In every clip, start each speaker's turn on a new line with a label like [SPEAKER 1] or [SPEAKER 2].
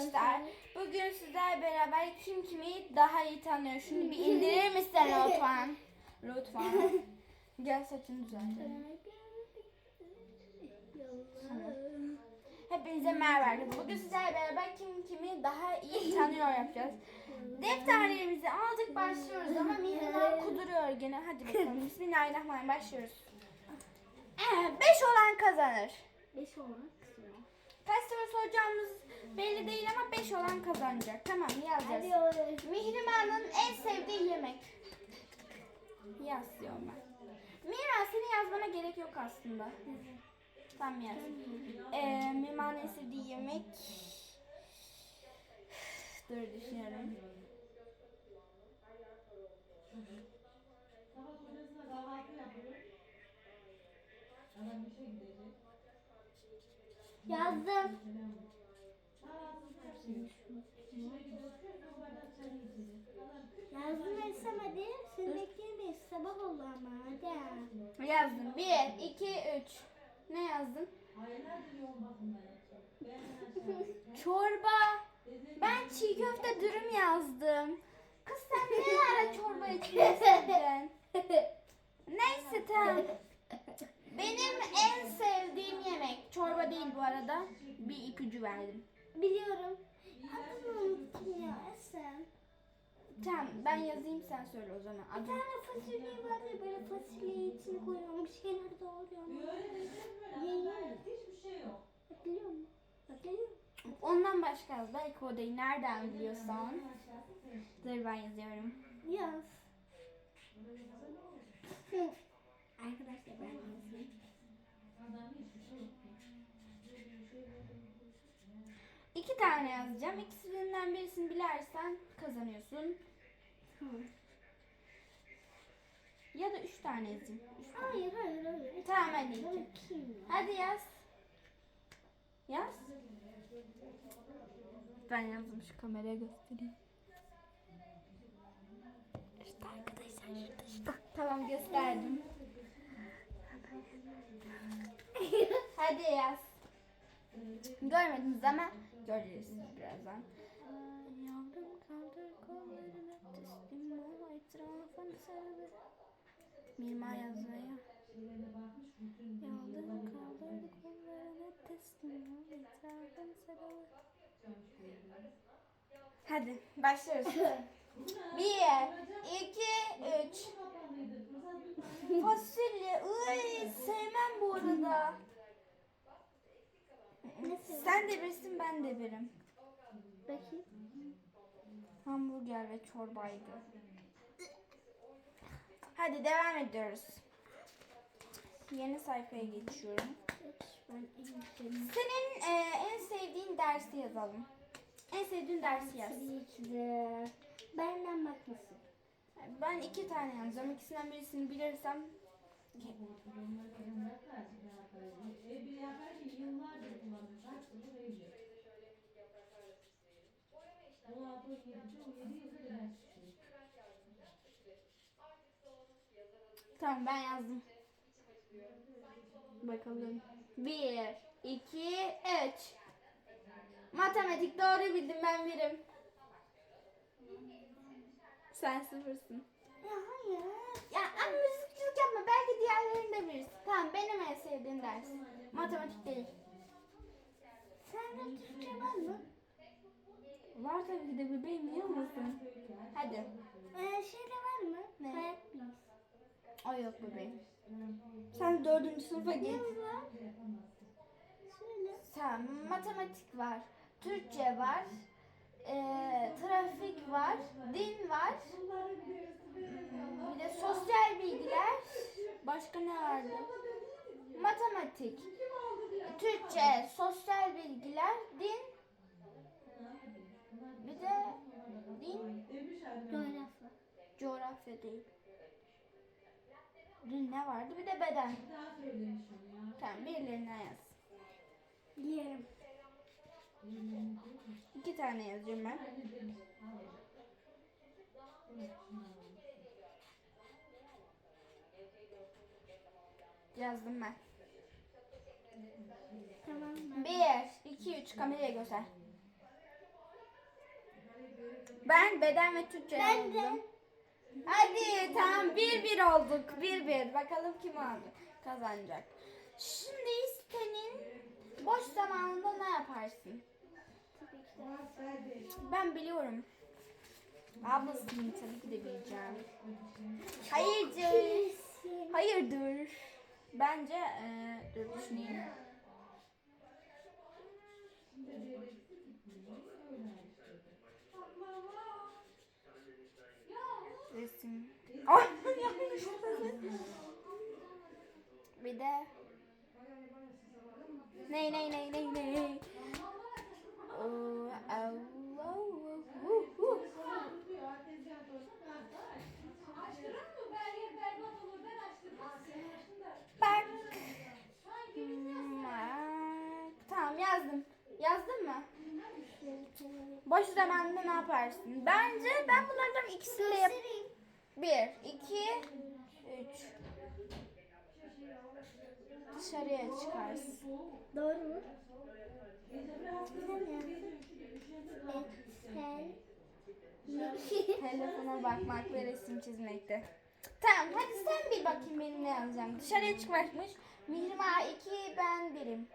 [SPEAKER 1] arkadaşlar. Bugün sizlerle beraber kim kimi daha iyi tanıyor. Şunu bir indirir misin lütfen? Lütfen. Gel saçını düzeltelim. Hepinize merhaba arkadaşlar. Bugün sizlerle beraber kim kimi daha iyi tanıyor yapacağız. Defterlerimizi aldık başlıyoruz ama Mihrimah kuduruyor gene. Hadi bakalım. Bismillahirrahmanirrahim başlıyoruz. Evet, beş olan kazanır.
[SPEAKER 2] Beş olmak istiyor.
[SPEAKER 1] Kaç soru soracağımız belli değil ama 5 olan kazanacak. Tamam
[SPEAKER 2] Hadi
[SPEAKER 1] yazacağız.
[SPEAKER 2] oğlum.
[SPEAKER 1] Mihrimah'ın en sevdiği yemek. Yaz diyorum ben. Mihrimah senin yazmana gerek yok aslında. Tamam yaz. Ee, Mihrimah'ın en sevdiği yemek. Dur düşünüyorum.
[SPEAKER 2] Yazdım. Yazdım Esem hadi. Seni bekleyemeyiz. Sabah oldu ama hadi.
[SPEAKER 1] Yazdım. 1, 2, 3. Ne yazdın? Çorba. Ben çiğ köfte dürüm yazdım. Kız sen ne ara çorba içmedin? Neyse tamam. Benim en sevdiğim yemek. Çorba değil bu arada. Bir ipucu verdim.
[SPEAKER 2] Biliyorum. Adını unuttum ya Esem.
[SPEAKER 1] Tamam ben yazayım sen söyle o zaman.
[SPEAKER 2] Bir
[SPEAKER 1] Adını.
[SPEAKER 2] tane fasulye var ya böyle fasulyeyi içine koyuyorum. Bir şeyler doğruyorum. Ye ye. Biliyor musun? Biliyor musun?
[SPEAKER 1] Ondan başka yaz. Belki o değil. Nereden biliyorsan. Dur ben yazıyorum.
[SPEAKER 2] Yaz. Arkadaşlar ben yazayım.
[SPEAKER 1] İki tane yazacağım. İkisinden birisini bilersen kazanıyorsun.
[SPEAKER 2] Hı.
[SPEAKER 1] Ya da üç tane yazayım. Üç tane.
[SPEAKER 2] Hayır hayır hayır.
[SPEAKER 1] Tamam hadi iki. Hadi yaz. Yaz. Ben yazdım şu kameraya göstereyim. İşte arkadaşlar şurada işte. Tamam gösterdim. Hadi yaz. Görmediniz ama göreceksiniz birazdan. Yavrum kaldır kollarını teslim ol etrafını sarılır. Mimar yazmaya. Yavrum kaldır kollarını teslim ol etrafını sarılır. Hadi başlıyoruz. Bir, iki, üç. Fasulye. Iy, sevmem bu arada. Sen de birisin ben de birim.
[SPEAKER 2] Bakayım.
[SPEAKER 1] Hamburger ve çorbaydı. Hadi devam ediyoruz. Yeni sayfaya geçiyorum.
[SPEAKER 2] Ben en sevdiğim.
[SPEAKER 1] Senin e, en sevdiğin dersi yazalım. En sevdiğin dersi yaz.
[SPEAKER 2] Benden bakmasın.
[SPEAKER 1] Ben iki tane yazacağım. İkisinden birisini bilirsem Tamam ben yazdım. Bakalım. Bir, iki, üç. Matematik doğru bildim ben birim. Sen sıfırsın.
[SPEAKER 2] Ya hayır.
[SPEAKER 1] Ya ama müzikçilik yapma. Belki diğerlerinde bilirsin. Tamam benim en sevdiğim ders. Matematik değil.
[SPEAKER 2] Sende Türkçe var mı?
[SPEAKER 1] Var tabii ki de bebeğim niye olmasın? Hadi.
[SPEAKER 2] Ee, şeyde var mı?
[SPEAKER 1] Ne?
[SPEAKER 2] Hayat bilgisi.
[SPEAKER 1] O yok bebeğim. Sen dördüncü sınıfa git. Sen matematik var. Türkçe var. eee, trafik var. Din var. Bir de sosyal bilgiler. Başka ne vardı? Matematik. Türkçe, sosyal bilgiler, din. Bir de din,
[SPEAKER 2] Coğrafya.
[SPEAKER 1] coğrafya değil. Din ne vardı? Bir de beden. Tamam birilerinden yaz.
[SPEAKER 2] Diyelim.
[SPEAKER 1] İki tane yazıyorum ben. Yazdım ben.
[SPEAKER 2] Tamam?
[SPEAKER 1] Bir, iki, üç kameraya göster. Ben beden ve Türkçe
[SPEAKER 2] Ben de.
[SPEAKER 1] Hadi tamam bir bir olduk. Bir bir. Bakalım kim aldı kazanacak. Şimdi senin boş zamanında ne yaparsın? Ben biliyorum. Ablasının tabii ki de bileceğim. Hayırdır? Hayırdır? Bence eee dur düşüneyim. Ay yanlış. Bir de Ney ney ney ney ney. Au, au. Bak. Hmm, Tamam yazdım. Mı? Boş zamanında ne yaparsın? Bence ben bunlardan ikisini de yap. Bir, iki, üç. Dışarıya çıkarsın.
[SPEAKER 2] Doğru mu?
[SPEAKER 1] Telefona bakmak ve resim çizmekte. Tamam hadi sen bir bakayım benim ne yazacağım. Dışarıya çıkmakmış. Mihrimah 2 ben birim.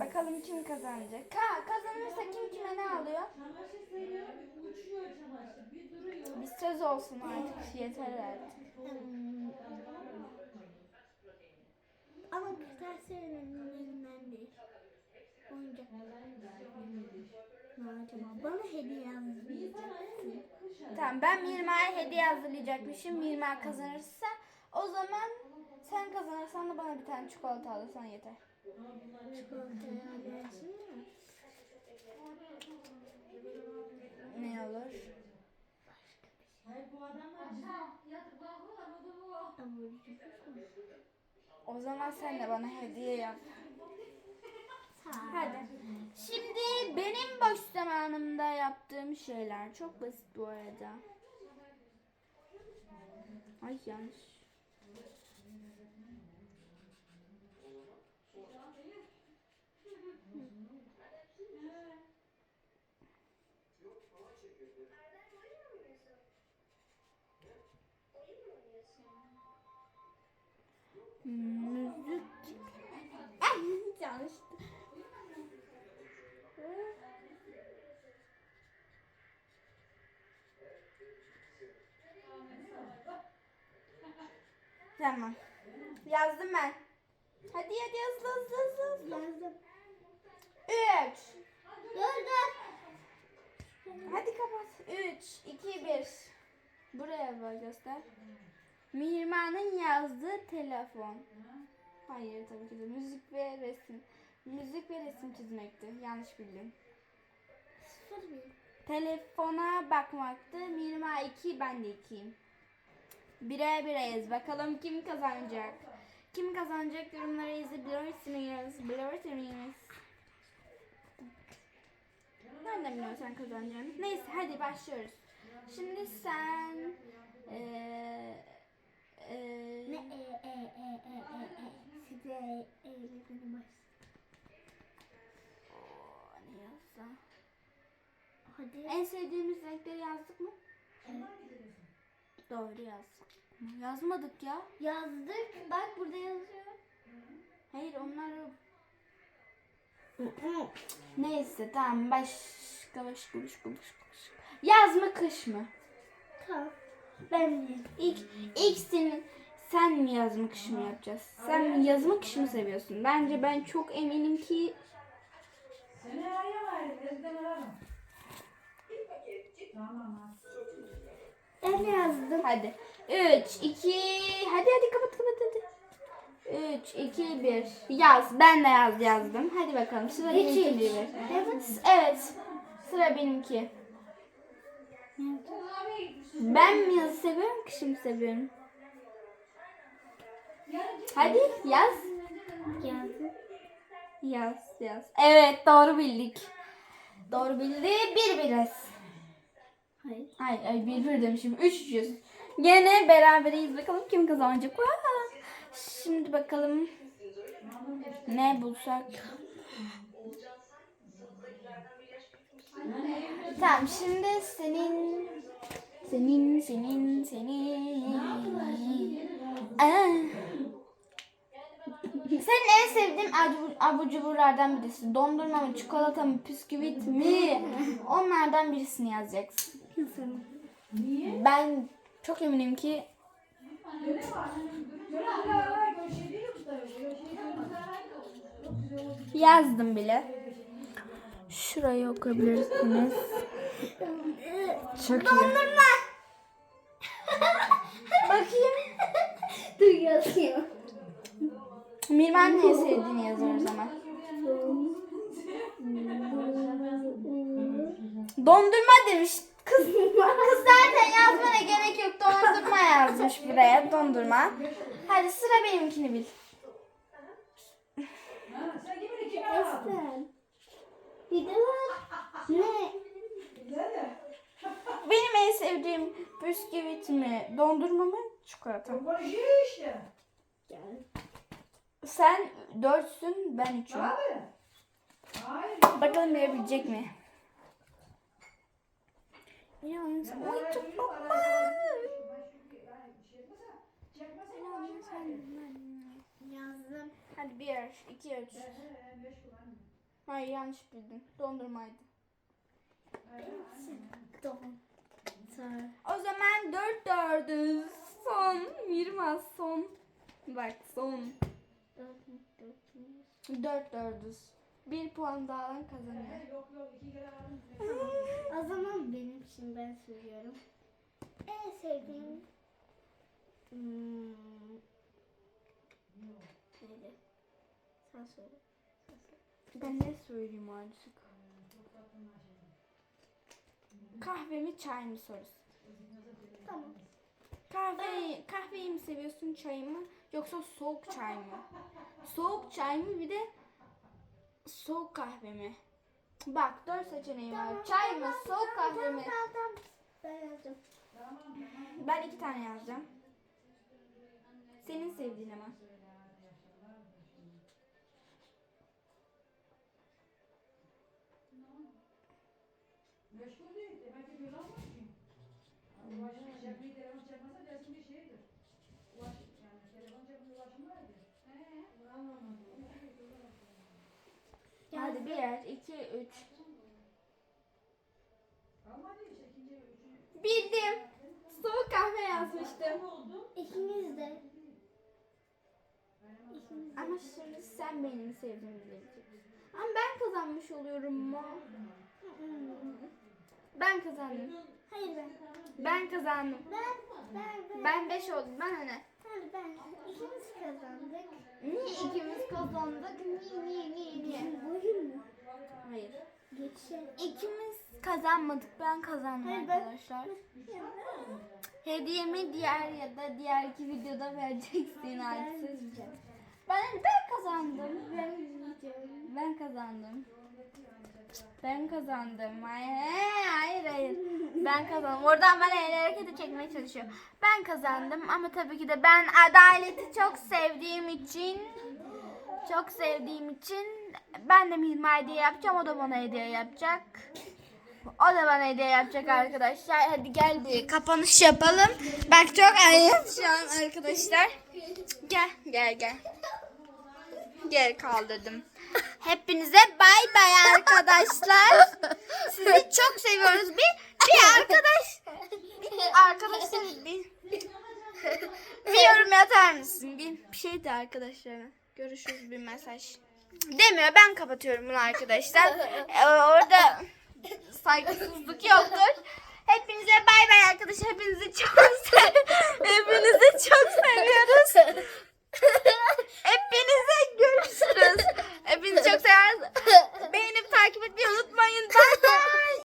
[SPEAKER 1] Bakalım kim kazanacak. Ka kazanırsa kim kime ne alıyor? Bir söz olsun artık yeter artık.
[SPEAKER 2] Hmm. Ama kırtasiyenin ürünlerinden değil. Oyuncak. Ne acaba? Bana hediye yazmayacaksın.
[SPEAKER 1] Tamam ben Mihrimah'a hediye hazırlayacakmışım. Mihrimah kazanırsa o zaman sen kazanırsan da bana bir tane çikolata alırsan yeter.
[SPEAKER 2] Çikolatayı alacaksın mı?
[SPEAKER 1] Ne olur? O zaman sen de bana hediye yap. Hadi. Şimdi benim boş zamanımda yaptığım şeyler çok basit bu arada. Ay yanlış. Müzik. Yanlış. Tamam. Yazdım ben. Hadi hadi hızlı hızlı hızlı. hızlı.
[SPEAKER 2] Yazdım.
[SPEAKER 1] Üç.
[SPEAKER 2] Dur dur.
[SPEAKER 1] Hadi kapat. Üç, iki, bir. Buraya bak göster. Mihrimah'ın yazdığı telefon. Hayır tabii ki de müzik ve resim. Müzik ve resim çizmekti. Yanlış bildim.
[SPEAKER 2] Sıfır bir.
[SPEAKER 1] Telefona bakmaktı. Mihrimah 2, ben de 2'yim. Bire bireyiz. Bakalım kim kazanacak? Kim kazanacak yorumlara yazabilirsiniz. Bilirsiniz. Nereden biliyorsun sen kazanacağını? Neyse hadi başlıyoruz. Şimdi sen eee eee
[SPEAKER 2] Ne e e e e e e. E e beni baş.
[SPEAKER 1] Oo, ne yazsam?
[SPEAKER 2] Hadi.
[SPEAKER 1] En sevdiğimiz renkleri yazdık mı? Doğru yazdık. Yazmadık ya.
[SPEAKER 2] Yazdık. Bak burada yazıyor.
[SPEAKER 1] Hayır onları... Neyse tamam başka başka başka başka. Yaz mı kış mı?
[SPEAKER 2] Tamam. Ben de.
[SPEAKER 1] İlk, ilk senin sen mi yaz mı kış mı yapacağız? Sen mi yaz mı kış mı seviyorsun? Bence ben çok eminim ki
[SPEAKER 2] Ben yazdım.
[SPEAKER 1] hadi. 3, 2, hadi hadi kapat kapat hadi. 3, 2, 1. Yaz. Ben de yaz yazdım. Hadi bakalım. Sıra
[SPEAKER 2] Üç,
[SPEAKER 1] benimki.
[SPEAKER 2] üç.
[SPEAKER 1] Evet. Evet. Sıra benimki. Ben mi yazı seviyorum, kışı mı seviyorum? Hadi yaz.
[SPEAKER 2] Yazdım.
[SPEAKER 1] Yaz yaz. Evet doğru bildik. Doğru bildi. Bir biriz.
[SPEAKER 2] Hayır.
[SPEAKER 1] Ay ay bir bir demişim. Üç yüz. Gene beraberiz. Bakalım kim kazanacak. Vaa! Şimdi bakalım ne bulsak. Tamam şimdi senin senin senin senin Aa. Senin en sevdiğin abur, abur cuburlardan birisi. Dondurma mı, çikolata mı, bisküvit mi? Onlardan birisini yazacaksın. Ben çok eminim ki yazdım bile. Şurayı okuyabilirsiniz. Çok iyi. Bakayım.
[SPEAKER 2] Dur yazayım.
[SPEAKER 1] Mirvan ne sevdiğini yazar o zaman. Dondurma demiş. Kız, kız zaten yazmana gerek yok. Dondurma yazmış buraya. Dondurma. Hadi sıra benimkini bil.
[SPEAKER 2] Ne?
[SPEAKER 1] Benim en sevdiğim bisküvit mi, dondurma mı, çikolata mı?
[SPEAKER 2] Gel.
[SPEAKER 1] Sen dörtsün, ben üçüm. Bakalım bilebilecek mi? Yalnız oy çok baba.
[SPEAKER 2] Yazdım.
[SPEAKER 1] Hadi bir, iki, üç. Hayır yanlış bildin. Dondurmaydı. O zaman dört dördüz. Son. Mirmaz son. Bak son.
[SPEAKER 2] Dört, dört.
[SPEAKER 1] Dört dördüz. Bir puan daha alan kazanıyor.
[SPEAKER 2] O zaman benim şimdi ben söylüyorum. En sevdiğim hmm, neydi? Sen söyle.
[SPEAKER 1] Ben ne söyleyeyim artık? Kahve mi çay mı sorusu.
[SPEAKER 2] Tamam.
[SPEAKER 1] Kahve, kahveyi mi seviyorsun çayı mı yoksa soğuk çay mı? Soğuk çay mı bir de soğuk kahve mi? Bak dört seçeneği var. Çay mı soğuk kahve mi?
[SPEAKER 2] Tamam tamam. Ben yazdım.
[SPEAKER 1] Ben iki tane yazacağım. Senin sevdiğin ama. Bir, iki, üç. Bildim. Soğuk kahve yazmıştım.
[SPEAKER 2] İkimiz de. İkimiz de.
[SPEAKER 1] Ama şimdi sen benim sevdiğimi bileceksin. Ama ben kazanmış oluyorum mu? Ben kazandım.
[SPEAKER 2] Hayır ben.
[SPEAKER 1] Ben kazandım.
[SPEAKER 2] Ben, ben, ben.
[SPEAKER 1] Ben 5 oldum. Ben hani.
[SPEAKER 2] Hayır ben. İkimiz kazandık.
[SPEAKER 1] Niye ikimiz kazandık? Niye niye niye niye?
[SPEAKER 2] Oyun mu?
[SPEAKER 1] Hayır.
[SPEAKER 2] Geçelim.
[SPEAKER 1] İkimiz kazanmadık. Ben kazandım
[SPEAKER 2] Hayır, ben-
[SPEAKER 1] arkadaşlar. Hediyemi diğer ya da diğer iki videoda vereceksin artık. Ben ben kazandım.
[SPEAKER 2] Ben yiyeceğim.
[SPEAKER 1] Ben kazandım. Ben kazandım. Hayır, hayır. Ben kazandım. Oradan bana el hareketi çekmeye çalışıyor. Ben kazandım ama tabii ki de ben adaleti çok sevdiğim için çok sevdiğim için ben de Mihrim'e hediye yapacağım. O da bana hediye yapacak. O da bana hediye yapacak arkadaşlar. Hadi gel bir kapanış yapalım. Bak çok ayıp şu an arkadaşlar. Gel gel gel. Geri kaldırdım. Hepinize bay bay arkadaşlar. Sizi çok seviyoruz. Bir bir arkadaş bir arkadaşlar bir bir yorum atar mısın? Bir, bir şey de arkadaşlara. Görüşürüz bir mesaj. Demiyor ben kapatıyorum bunu arkadaşlar. Ee, orada saygısızlık yoktur. Hepinize bay bay arkadaşlar. Hepinizi çok sev Hepinizi çok seviyoruz yapmışsınız. Hepinizi çok seviyoruz. Beğenip takip etmeyi unutmayın. Bye bye.